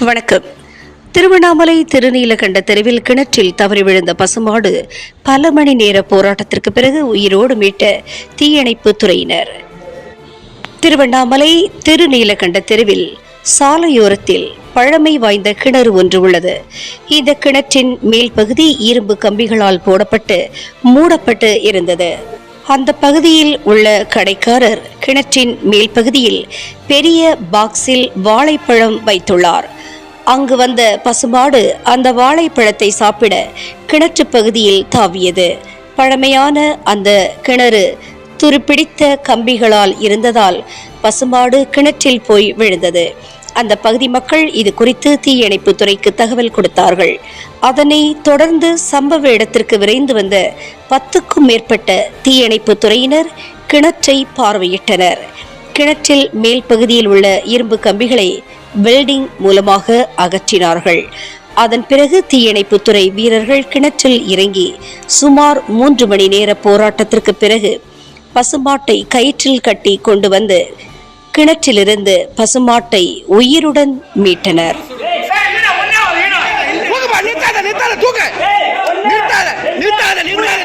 வணக்கம். திருவண்ணாமலை திருநீலகண்ட தெருவில் கிணற்றில் தவறி விழுந்த பசுமாடு பல மணி நேர போராட்டத்திற்கு பிறகு உயிரோடு மீட்ட தீயணைப்பு துறையினர். திருவண்ணாமலை திருநீலகண்ட தெருவில் சாலையோரத்தில் பழமை வாய்ந்த கிணறு ஒன்று உள்ளது. இந்த கிணற்றின் மேல் பகுதி இரும்பு கம்பிகளால் போடப்பட்டு மூடப்பட்டு இருந்தது. அந்த பகுதியில் உள்ள கடைக்காரர் கிணற்றின் மேல் பகுதியில் பெரிய பாக்ஸில் வாழைப்பழம் வைத்துள்ளார். அங்கு வந்த பசுமாடு அந்த வாழைப்பழத்தை சாப்பிட கிணற்று பகுதியில் தாவியது. பழமையான அந்த கிணறு துருப்பிடித்த கம்பிகளால் இருந்ததால் பசுமாடு கிணற்றில் போய் விழுந்தது. அந்த பகுதி மக்கள் இது குறித்து தீயணைப்பு துறைக்கு தகவல் கொடுத்தார்கள். அதனை தொடர்ந்து சம்பவ இடத்திற்கு விரைந்து வந்த பத்துக்கும் மேற்பட்ட தீயணைப்பு துறையினர் கிணற்றை பார்வையிட்டனர். கிணற்றில் மேல் பகுதியில் உள்ள இரும்பு கம்பிகளை வெல்டிங் மூலமாக அகற்றினார்கள். அதன் பிறகு தீயணைப்புத்துறை வீரர்கள் கிணற்றில் இறங்கி சுமார் மூன்று மணி நேர போராட்டத்திற்கு பிறகு பசுமாட்டை கயிற்றில் கட்டி கொண்டு வந்து கிணற்றிலிருந்து பசுமாட்டை உயிருடன் மீட்டனர். நிறுத்தாத நிறுத்தாத நிறுத்தாத.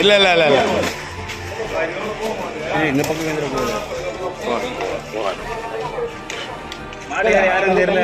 இல்ல இல்ல இல்ல இல்ல. இந்த பக்கம் யாரும் தெரியல.